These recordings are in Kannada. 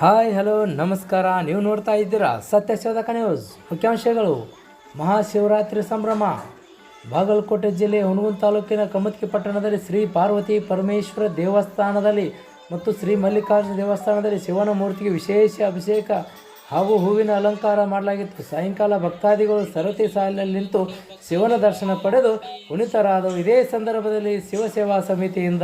ಹಾಯ್ ಹಲೋ ನಮಸ್ಕಾರ. ನೀವು ನೋಡ್ತಾ ಇದ್ದೀರಾ ಸತ್ಯಶೋಧಕ ನ್ಯೂಸ್ ಮುಖ್ಯಾಂಶಗಳು. ಮಹಾಶಿವರಾತ್ರಿ ಸಂಭ್ರಮ. ಬಾಗಲಕೋಟೆ ಜಿಲ್ಲೆ ಹುಣಗುನ್ ತಾಲೂಕಿನ ಕಮತ್ಕಿ ಪಟ್ಟಣದಲ್ಲಿ ಶ್ರೀ ಪಾರ್ವತಿ ಪರಮೇಶ್ವರ ದೇವಸ್ಥಾನದಲ್ಲಿ ಮತ್ತು ಶ್ರೀ ಮಲ್ಲಿಕಾರ್ಜುನ ದೇವಸ್ಥಾನದಲ್ಲಿ ಶಿವನ ಮೂರ್ತಿಗೆ ವಿಶೇಷ ಅಭಿಷೇಕ ಹಾಗೂ ಹೂವಿನ ಅಲಂಕಾರ ಮಾಡಲಾಗಿತ್ತು. ಸಾಯಂಕಾಲ ಭಕ್ತಾದಿಗಳು ಸರತಿ ಸಾಲಿನಲ್ಲಿ ನಿಂತು ಶಿವನ ದರ್ಶನ ಪಡೆದು ಪುನೀತರಾದವು. ಇದೇ ಸಂದರ್ಭದಲ್ಲಿ ಶಿವಸೇವಾ ಸಮಿತಿಯಿಂದ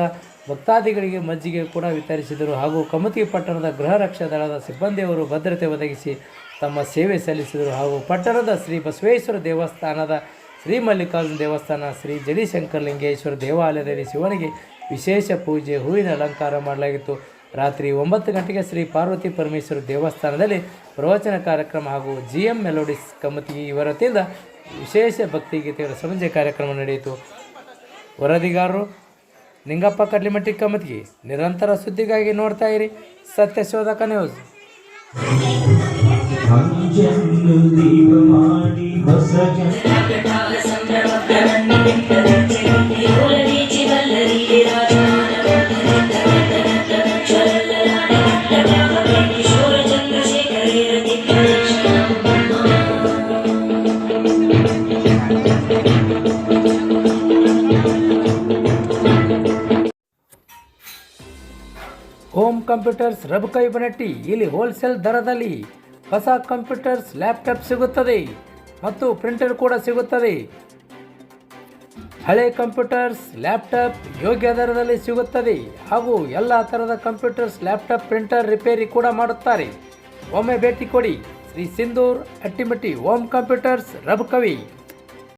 ಭಕ್ತಾದಿಗಳಿಗೆ ಮಜ್ಜಿಗೆ ಕೂಡ ವಿತರಿಸಿದರು. ಹಾಗೂ ಕಮತಿ ಪಟ್ಟಣದ ಗೃಹ ರಕ್ಷಾ ದಳದ ಸಿಬ್ಬಂದಿಯವರು ಭದ್ರತೆ ಒದಗಿಸಿ ತಮ್ಮ ಸೇವೆ ಸಲ್ಲಿಸಿದರು. ಹಾಗೂ ಪಟ್ಟಣದ ಶ್ರೀ ಬಸವೇಶ್ವರ ದೇವಸ್ಥಾನದ ಶ್ರೀ ಮಲ್ಲಿಕಾರ್ಜುನ ದೇವಸ್ಥಾನ ಶ್ರೀ ಜಡಿಶಂಕರಲಿಂಗೇಶ್ವರ ದೇವಾಲಯದಲ್ಲಿ ಶಿವನಿಗೆ ವಿಶೇಷ ಪೂಜೆ, ಹೂವಿನ ಅಲಂಕಾರ ಮಾಡಲಾಗಿತ್ತು. ರಾತ್ರಿ ಒಂಬತ್ತು ಗಂಟೆಗೆ ಶ್ರೀ ಪಾರ್ವತಿ ಪರಮೇಶ್ವರ ದೇವಸ್ಥಾನದಲ್ಲಿ ಪ್ರವಚನ ಕಾರ್ಯಕ್ರಮ ಹಾಗೂ ಜಿ ಎಂ ಮೆಲೋಡಿಸ್ ಕಮತಿ ಇವರತಿಯಿಂದ ವಿಶೇಷ ಭಕ್ತಿಗೀತೆಗಳ ಸಂಜೆ ಕಾರ್ಯಕ್ರಮ ನಡೆಯಿತು. ವರದಿಗಾರರು, ನಿಂಗಪ್ಪ ಕಡ್ಲಿಮಟ್ಟಿ ಕಮತ್ಗಿ ನಿರಂತರ ಸುದ್ದಿಗಾಗಿ ನೋಡ್ತಾ ಇರಿ ಸತ್ಯಶೋಧಕ ನ್ಯೂಸ್. ಮಾಡಿ ಹೋಮ್ ಕಂಪ್ಯೂಟರ್ಸ್ ರಬಕೈ ಬನಟ್ಟಿ. ಇಲ್ಲಿ ಹೋಲ್ಸೇಲ್ ದರದಲ್ಲಿ ಹೊಸ ಕಂಪ್ಯೂಟರ್ಸ್ ಲ್ಯಾಪ್ಟಾಪ್ ಸಿಗುತ್ತದೆ. ಮತ್ತು ಪ್ರಿಂಟರ್ ಕೂಡ ಸಿಗುತ್ತದೆ. ಹಳೆ ಕಂಪ್ಯೂಟರ್ಸ್ ಲ್ಯಾಪ್ಟಾಪ್ ಯೋಗ್ಯ ದರದಲ್ಲಿ ಸಿಗುತ್ತದೆ. ಹಾಗೂ ಎಲ್ಲ ಥರದ ಕಂಪ್ಯೂಟರ್ಸ್ ಲ್ಯಾಪ್ಟಾಪ್ ಪ್ರಿಂಟರ್ ರಿಪೇರಿ ಕೂಡ ಮಾಡುತ್ತಾರೆ. ಒಮ್ಮೆ ಭೇಟಿ ಕೊಡಿ. Shri Sindhoor Attimatti home computers Rabakavi